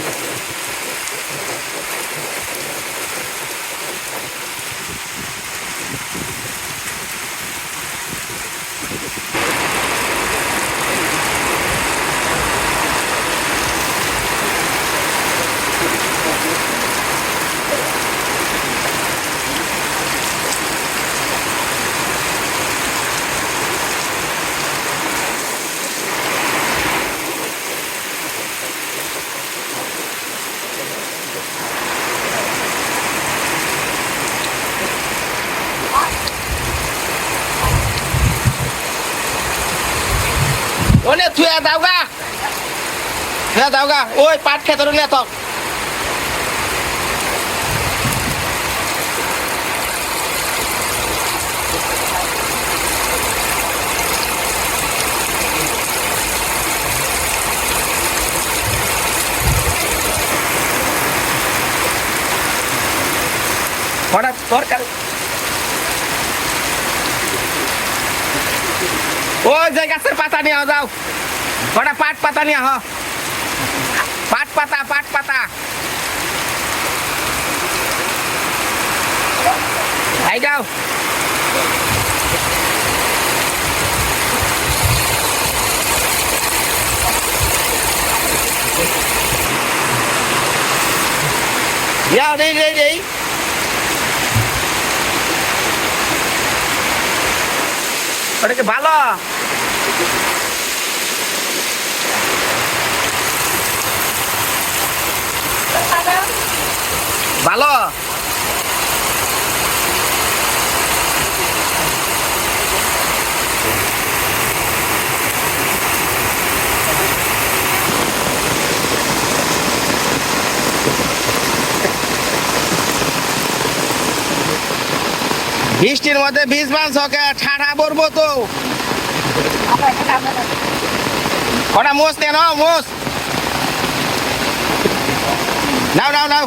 Thank you. One থুয়া দাও গা থুয়া দাও গা ওই পাট খেতে রইলে তো হঠাৎ দরকার ওই যে গাছের পাতা নিয়ে যাও কটা পাট পাতা নিয়ে হ পাট পাতা পাট পাতা এই যাও যাও দেই দেই দেই ওটা কি ভালো ভালো। বৃষ্টির মধ্যে বীজ বাঁধ ওকে ঠাড়া পড়ব তো। ওটা মোষ নে নাও, মোষ। নাও নাও নাও।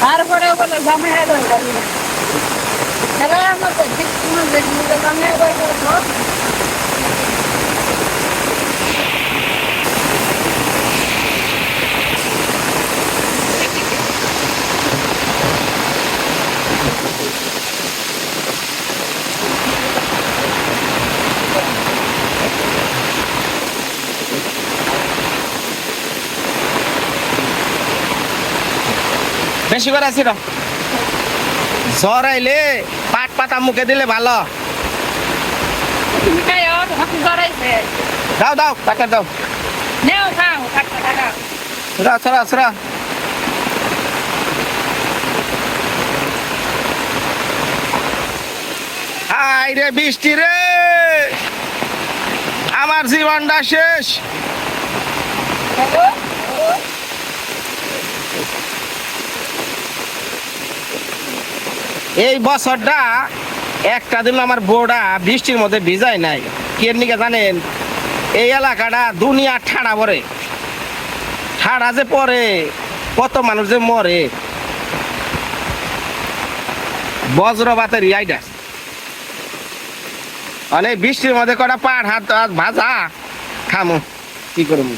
তারপরে বলে জমে খেলার মতো ঠিক কোনো দেখলি জমে বেশি করে আসি না জ্বর আইলে পাট পাতা মুখে দিলে ভালো। দাও দাও টাকা দাও। সরা সরা সরা হাই রে বৃষ্টি রে। আমার জীবনটা শেষ। এই বছরটা একটা দিন আমার বোর্ডা বৃষ্টির মধ্যে ভিজাই নাই। কেরনিকে জানেন? এই এলাকাটা দুনিয়া ঠাড়া পরে ঠাড়া যে পরে, কত মানুষ যে মরে। বজ্রপাতের ইয়াইটা অনেক বৃষ্টির মধ্যে কটা হাত হাত ভাজা, খামো, কি করব?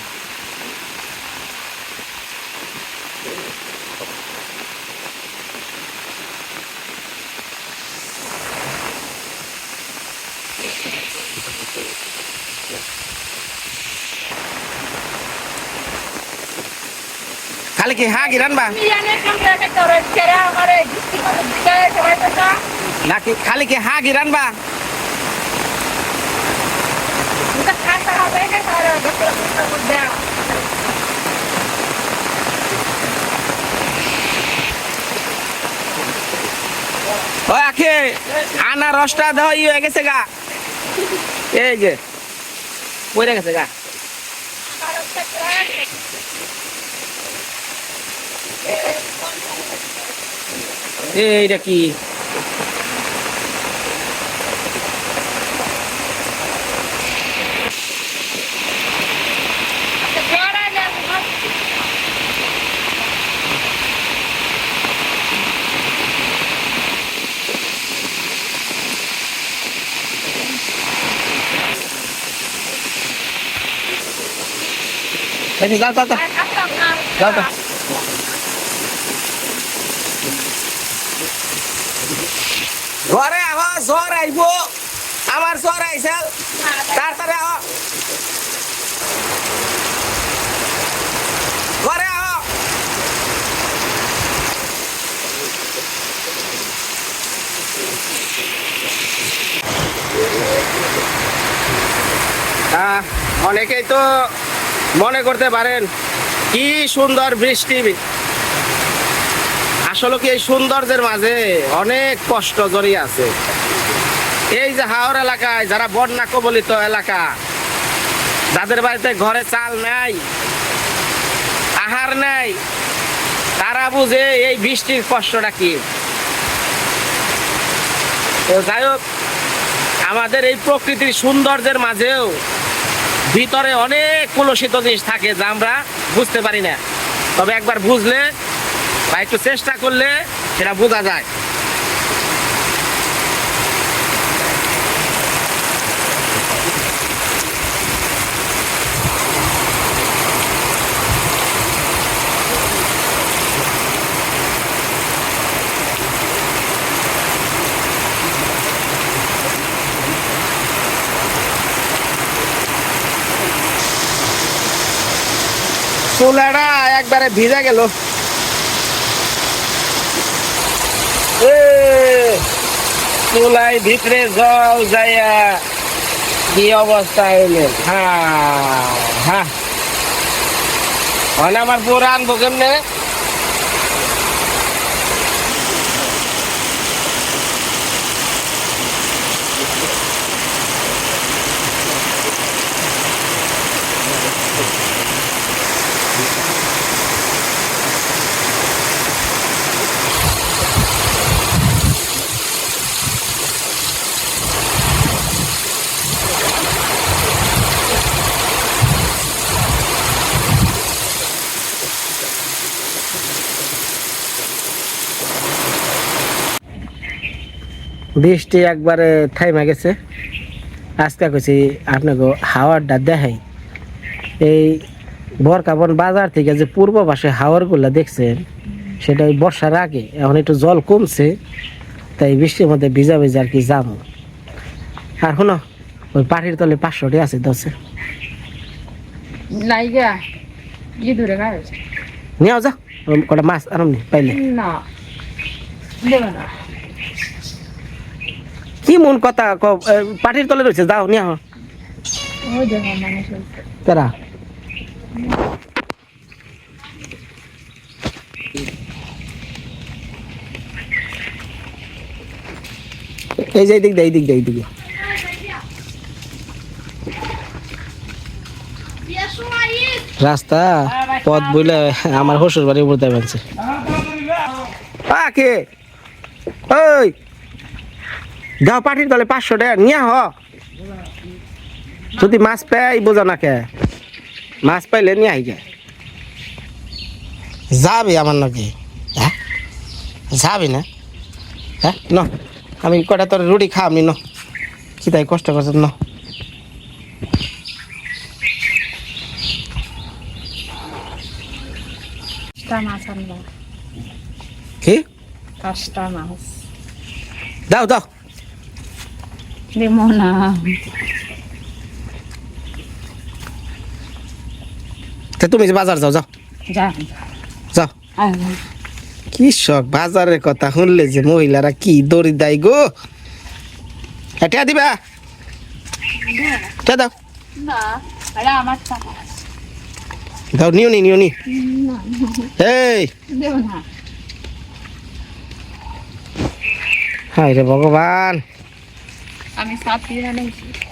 খালি কি হা গিরান বা? নাকি খালি কি হা গিরান বা? ও আখে আনা রসটা দেওয়া ইয়ে হয়ে গেছে গা। এই যে পড়ে গেছে গা? এইটা কি? এই যাও যাও যাও যাও ঘরে আহ জ্বর আইব আমার জ্বর আইসাল তাড়াতাড়ি আহ ঘরে আহ আহ, অনেকেই তো মনে করতে পারেন, কি সুন্দর বৃষ্টি। আসলে কি এই সৌন্দর্যের মাঝে অনেক কষ্ট জড়িয়ে আছে। এই যে হাওর এলাকায়, যারা বন্যা কবলিত এলাকা, যাদের বাড়িতে ঘরে চাল নাই, আহার নাই, তারা বুঝে এই বৃষ্টির কষ্টটা কি। যাই হোক, আমাদের এই প্রকৃতির সৌন্দর্যের মাঝেও ভিতরে অনেক কলসিত জিনিস থাকে যা আমরা বুঝতে পারি না। তবে একবার বুঝলে বা একটু চেষ্টা করলে সেটা বোঝা যায়। চুলাটা একবারে ভিজে গেল। চুলাই ভিতরে জল যাইয়া কি অবস্থা হইলে? হ্যাঁ হ্যাঁ। মানে আমার পুরো আনব বৃষ্টি একবারে থাইমা গেছে। আজকে কইছি আপনাকে হাওয়ারটা দেখাই। এই বরকাবন বাজার থেকে যে পূর্ব পাশে হাওয়ারগুলো দেখছেন সেটা ওই বর্ষার আগে এখন একটু জল কমছে তাই বৃষ্টির মধ্যে ভিজা ভিজা আর কি যাম। আর শোনো ওই পাটির তলে পাঁচশোটি আছে দশে নিয়ে যাও কটা মাছ আরাম পাইলে। না। কি মন কথা পাটির তলে রয়েছে যাও, নিয়ে তারা এই যে এই দিক দে এই দে। রাস্তা, পথ বইলে আমার শ্বশুর বাড়ি বলতে পারছে কে? ওই! দাও পাঠির দলে পাঁচশো টাকা নিয়ে হ। যদি মাছ পাই বোঝা না কে। মাছ পাইলে নিয়ে আই যায় যাবি আমার নাকি হ্যাঁ? যাবি না? হ্যাঁ? ন আমি কটা তোর রুটি খাওয়ামি ন কি তাই কষ্ট করছ ন। কি? দাও দাও। না তা তুমি বাজার যাও যাও। যাও। কি শখ বাজারের কথা শুনলে যে মহিলারা কি দড়ি দেয় গো। এটা দিবা। এটা দাও। দাও নিও নি নিও নি। এই। হায় রে ভগবান। আমি সাপ দিয়ে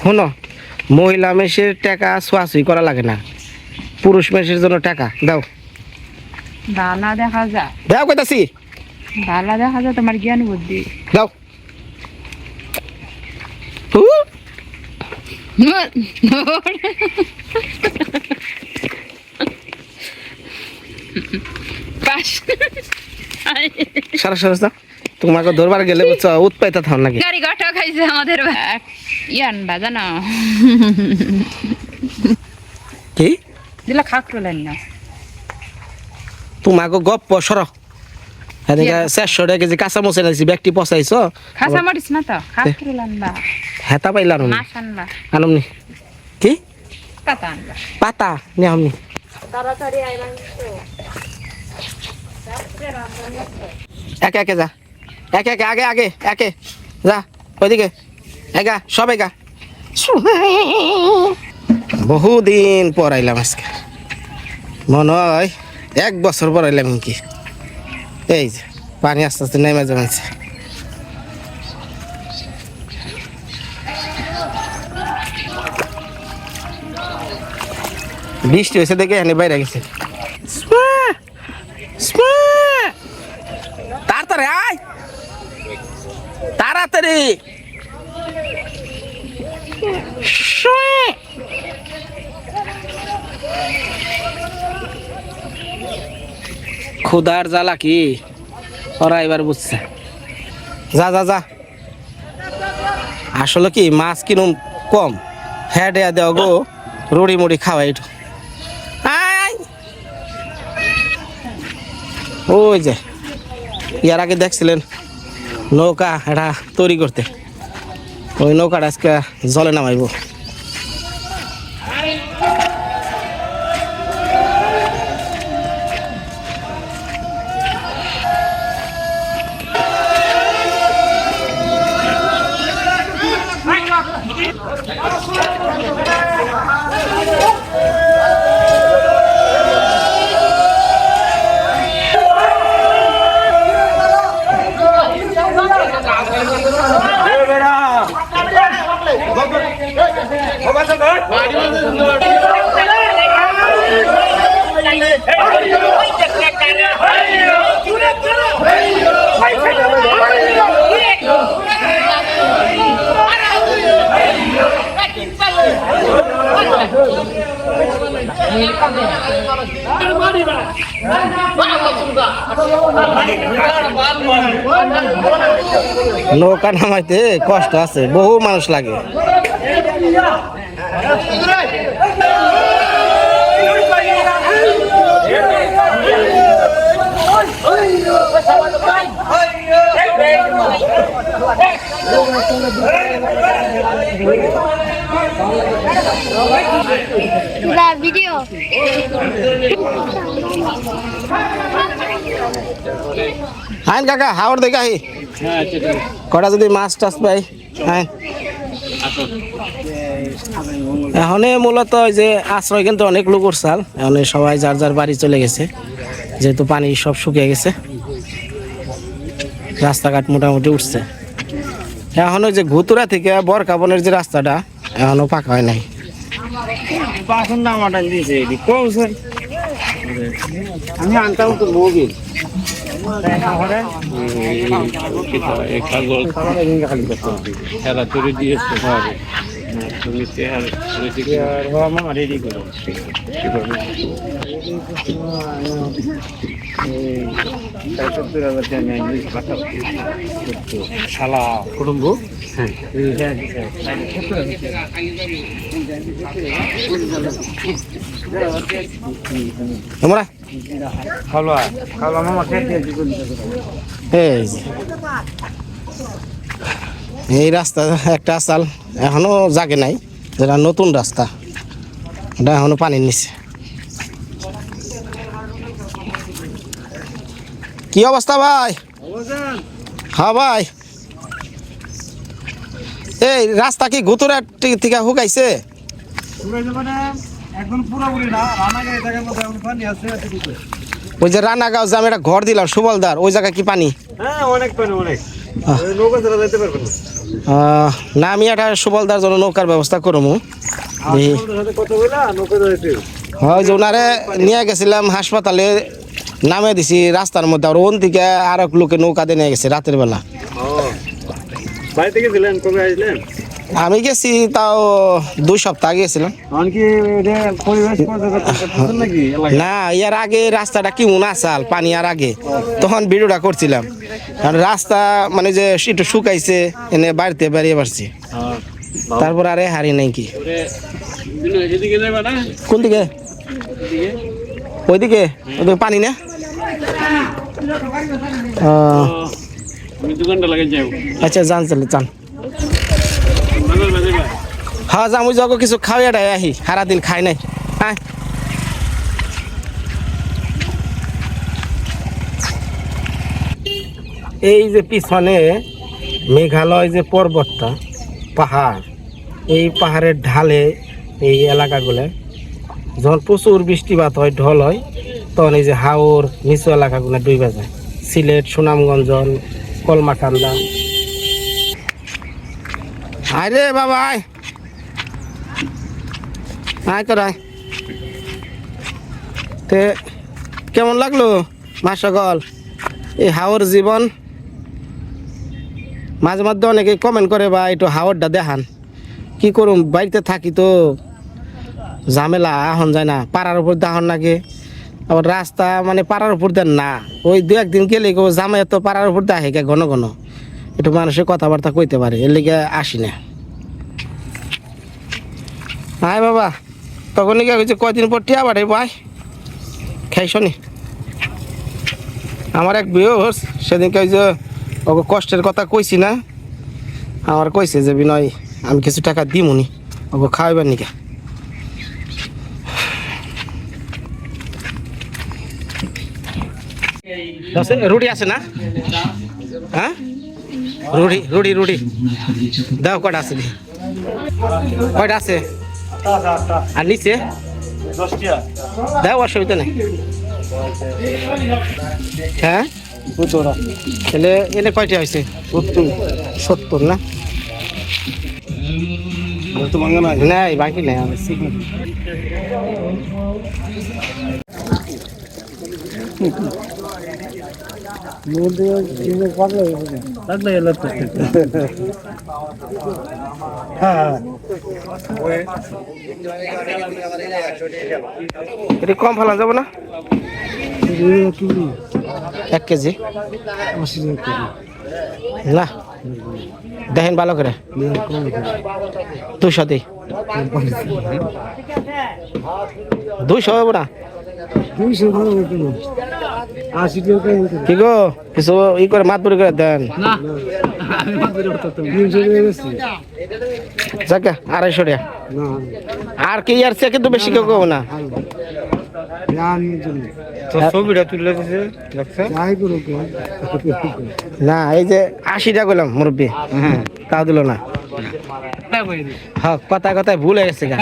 শোনো মহিলা মেসের টাকা ছোয়াছুই করা লাগে না। পুরুষ মানুষের জন্য টাকা দাও। বালা দেখা যায় দাও কইতাছি। বালা দেখা যায় তোমার জ্ঞান বুদ্ধি। দাও। সারা সারা তোমাকে ধরবার গেলে বুঝছ উৎপাইতা থাম নাকি? গাড়ি গাটা খাইছে আমাদের ইয়ান বাজা না। কি? দিলা খাকরো লাইন না। তোমাকে গপ্প সর। এদিকে চারশো টাকা কেজি কাঁচা মশলা দিছি ব্যাগটি পচাইছ খাসা মারিস না তো খাকরো লানবা হেতা পাইলাম না মাছ আনবা। কি? পাতা আনবা। পাতা নে আমনি তাড়াতাড়ি আইলাম একে একে যা। একে একে, আগে আগে, একে। যা, ওইদিকে। এগা সব এগা বহুদিন পর আইলাম আজকে। মনে হয় এক বছর পর আইলাম কি? এই যে, পানি আস্তে আস্তে নেমে জমেছে বৃষ্টি হয়েছে দেখে এখানে বাইরে গেছে তাড়াতাড়ি আয় তাড়াতাড়ি। ক্ষুধার জ্বালা কি? ওরা এবার বুঝছে। যা যা যা। আসলে কি মাছ কিনুম কম। হ্যাঁ দেয়া দেওয়া গো। রুড়ি মুড়ি খাওয়া একটু। ওই যে ইয়ার আগে দেখছিলেন। নৌকা এটা তৈরি করতে। ওই নৌকাটা আজকে জলে নামাইব। নৌকা নামাইতে কষ্ট আছে বহু মানুষ লাগে। La আইন কাকা হাওড় দেখে আহি। কটা যদি মাছ টাছ পাই হ্যাঁ। এখন মূলত যে আশ্রয় কিন্তু অনেক লোক উঠছাল এখন সবাই যার যার বাড়ি চলে গেছে। যেহেতু পানি সব শুকিয়ে গেছে। রাস্তাঘাট মোটামুটি উঠছে। এখন ওই যে ঘুতুরা থেকে বরকাবনের যে রাস্তাটা, এখনও পাকা হয় নাই। আমি আনতাম তো খেলা তৈরি দিয়েছে ভাবে তুমি চেহারা রেডি করো শালা কুটুম্ব তোমরা খাওয়া খাওয়া মামা এই রাস্তা একটা চাল এখনও জাগে নাই যেটা নতুন রাস্তা। এটা এখনও পানির নিচে কি অবস্থা ভাই? হ্যাঁ ভাই। এই রাস্তা কি গুতুরা থেকে হুকাইছে ওই যে রানাগাঁও যে আমি একটা ঘর দিলাম সুবলদার ওই জায়গায় কি পানি? হ্যাঁ না। আমি একটা সুবলদার জন্য নৌকার ব্যবস্থা করব। হয় যে ওনারে নিয়ে গেছিলাম হাসপাতালে নামে দিছি রাস্তার মধ্যে আর ওন থেকে আর এক লোকে নৌকা দিয়ে নিয়ে গেছে রাতের বেলা। আমি গেছি তাও দুই সপ্তাহ নাকি এলাকায়? না ইয়ার আগে রাস্তাটা কি আসাল পানি আর আগে। তখন ভিডিওটা করছিলাম। আর রাস্তা মানে যে একটু শুকাইছে এনে বাড়িতে বেরিয়ে পারছি হ্যাঁ। তারপর আরে হারি নাই কি। কোন দিকে? ওইদিকে? ওদিকে পানি না? আচ্ছা যান চলে যান। হ্যাঁ যামু যাব কিছু খাওয়াই ডাই আহি, সারাদিন খাই নাই। হ্যাঁ এই যে পিছনে মেঘালয় যে পর্বতটা, পাহাড়, এই পাহাড়ের ঢালে এই এলাকাগুলো, যখন প্রচুর বৃষ্টিপাত হয়, ঢল হয় তখন এই যে হাওর নিচু এলাকাগুলো ডুবে যায় সিলেট, সুনামগঞ্জ কলমাকান্দা আরে বাবা, আয়। আয় তে, কেমন লাগল মা সকল এই হাওর জীবন? মাঝে মধ্যে অনেকে কমেন্ট করে বা একটু হাওরটা দেখান। কি করুম? বাড়িতে থাকি তো ঝামেলা এখন যায় না। পাড়ার উপর দেখান নাকি আবার রাস্তা মানে পাড়ার উপর দেন না। ওই দু একদিন গেলে জামাই তো পাড়ার উপর দেখে কে ঘন ঘন। একটু মানুষের কথাবার্তা কইতে পারে, এর লিগে আসি না। আয় বাবা, তখন কি হয়েছে কয়দিন পর টিয়া বাড়ে ভাই খাই শনি আমার এক বিয়স সেদিনকে ওই যে ওকে কষ্টের কথা কইছি না, আমার কইছে যে বিনয়, আমি কিছু টাকা দিমুনি ওকে খাওয়াইবার নিকে রুটি আছে না? হ্যাঁ? রুটি রুটি রুটি। দাও, কটা আছে? কয়টা আছে? আর নিচে? দাও, অসুবিধা নেই। হ্যাঁ? তাহলে এনে কয়টা হয়েছে? সত্তর সত্তর না? নাই, বাকি নেই, আমি কম ফেলা যাব না? এক কেজি। না। দেখেন ভালো করে। দুশো দিই দুইশো হবে না? কি গো? কিছু ই করে মাত করে দেন। যাকে আড়াইশো টাকা আর কি আর সে কিন্তু বেশি কেউ কব না। না এই যে আশিটা করলাম মুরব্বী। তা দিল না। হ্যাঁ। কথা কথায় ভুল হয়ে গেছে গা।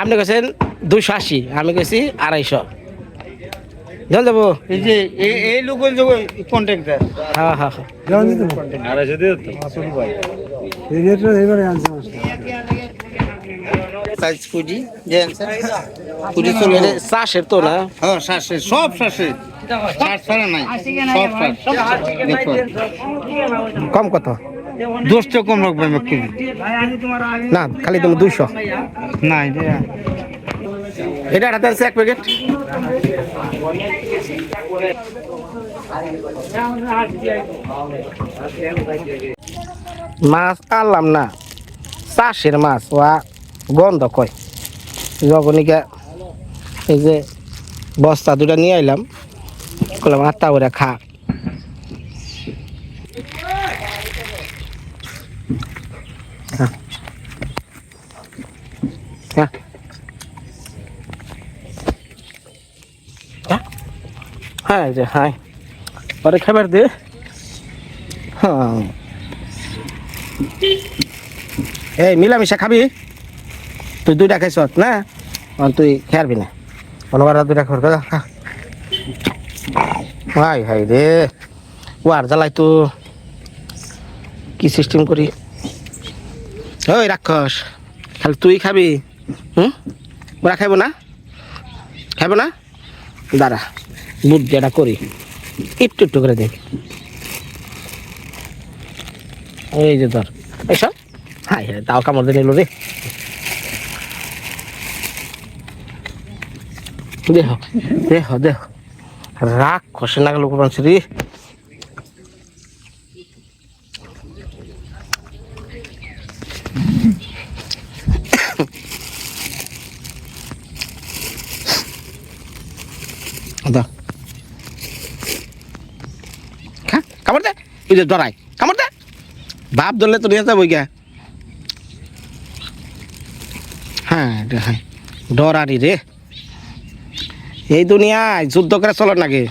আপনি কেছেন দুশো আশি আমি কেছি আড়াইশো। জান যাব এই যে এই দেয়। হ্যাঁ হ্যাঁ হ্যাঁ। আড়াইশো দিয়ে তো সাইজ কুড়ি দেন কুড়ি চলে এটা তো না হ্যাঁ শ্বাসে সব শ্বাসে শ্বাস ছাড়া নাই। সব কম কত? দোষটা কম রাখবে না খালি তুমি দুইশো। না এটা হাতে আছে এক প্যাকেট মাছ আনলাম না। চাষের মাছ, ওয়া গন্ধ কয়। যখনইকা এই যে বস্তা দুটা নিয়ে আইলাম করলাম আত্মা করে খা। হ্যাঁ। হ্যাঁ হ্যাঁ যে হাই পরে খাবার দে। হ্যাঁ। এই, মিলামিশা খাবি? তুই দুইটা খাইছ, না? আর তুই খেয়ারবি না। অনবার দুইটা খর খা। হাই হাই রে। ওয়ার জ্বালাই তো। কি সিস্টেম করি? ওই, রাক্ষস। খালি তুই খাবি, হুম? ওরা খাইব না? খাব না? দাঁড়া। বুদ্ধিটা করি, একটু একটু করে দেখি। এই যে তোর এইসব হাই হ্যাঁ তাও কামড় দিয়ে নিল রে। দেহ দেহ দেহ। রাগ খসে না গেল কোরআন রে দাও খা দে যে কামড় দে। বাপ ধরলে তো নিয়ে যাব গা। হ্যাঁ হ্যাঁ। ডরারি রে। এই দুনিয়ায় যুদ্ধ করে চলো নাকি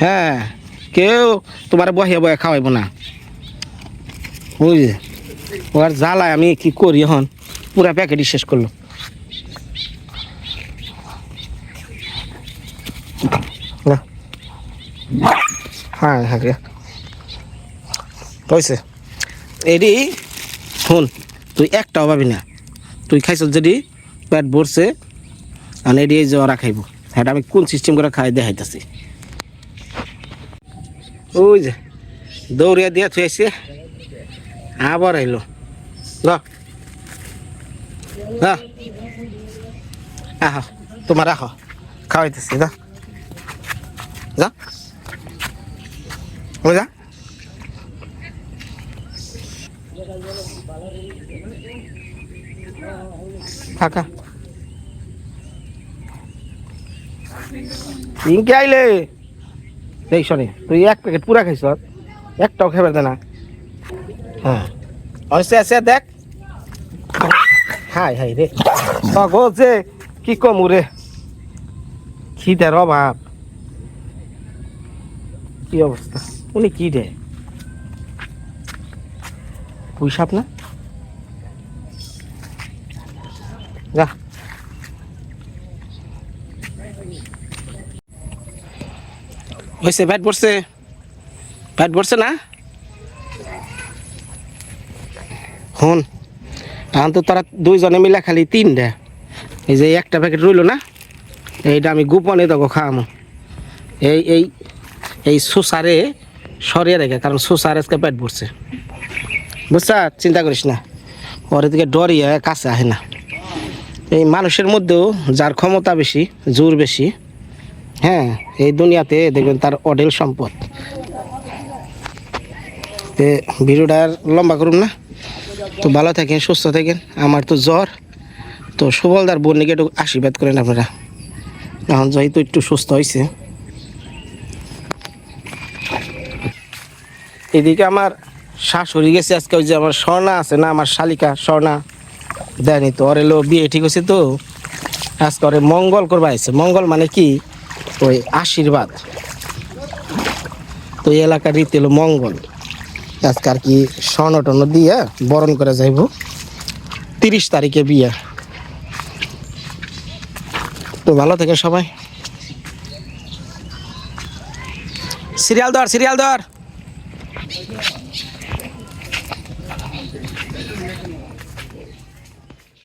হ্যাঁ কেউ তোমার বহে বহে খাওয়াইব না। বুঝলে ওর জ্বালায় আমি কি করি এখন? পুরা প্যাকেটই শেষ করল। না। হ্যাঁ হ্যাঁ। হয়েছে এডি, শুন, তুই একটাও পাবি না। তুই খাইছ যদি পেট ভরছে আর এডি এই যে খাইব। হ্যাঁ আমি কোন সিস্টেম করে খাই দেখাইতেছি। ওই যে, দৌড়িয়া দিয়া থুই আসছে আবার আইলো। আহ, তোমার আহ, খাওয়াইতেছি, যা। যা। যা। ফাঁকা ইনকে আইলে। দেখ শোনে, তুই এক প্যাকেট পুরা খাইছ, একটাও খাবার দে না। হ্যাঁ। অবশ্যই আছে, দেখ। হাই হাই রে। গো যে, কি কম রে? খিদের অভাব। কি অবস্থা? উনি কি রে? পুঁইসাপ না? যা। হয়েছে ব্যাট পড়ছে ব্যাট পড়ছে না? হন এখন তো তারা দুইজনে মিলে খালি তিনটা। এই যে একটা প্যাকেট রইল না, এইটা আমি গোপনে তোকে খাওয়ামো। এই এই এই সুসারে সরিয়ে রেখে, কারণ সুসার আজকে পেট পড়ছে বুঝছা, চিন্তা করিস না। ওর দিকে ডরিয়ে কাছে আহে না। এই মানুষের মধ্যেও যার ক্ষমতা বেশি, জোর বেশি হ্যাঁ এই দুনিয়াতে দেখবেন তার অডেল সম্পদ। ভিডিওটা আর লম্বা করুন না। তো ভালো থাকেন, সুস্থ থাকেন। আমার তো জ্বর। তো সুবলদার বোনকে একটু আশীর্বাদ করেন আপনারা। এখন যেহেতু একটু সুস্থ হয়েছে এদিকে আমার শাশুড়ি গেছে, আজকে ওই যে আমার স্বর্ণা আছে না, আমার শালিকা স্বর্ণা। দেয়নি তো। ওর এলো বিয়ে ঠিক হয়েছে তো? আজকে ওরে মঙ্গল করবা মঙ্গল মানে কি? ওই আশীর্বাদ। তো এই এলাকার রীতি হলো মঙ্গল। আজকে আর কি স্বর্ণ টর্ণ দিয়ে বরণ করে যাইব। তিরিশ তারিখে বিয়ে। তো ভালো থেকে সবাই। সিরিয়াল ধর সিরিয়াল ধর।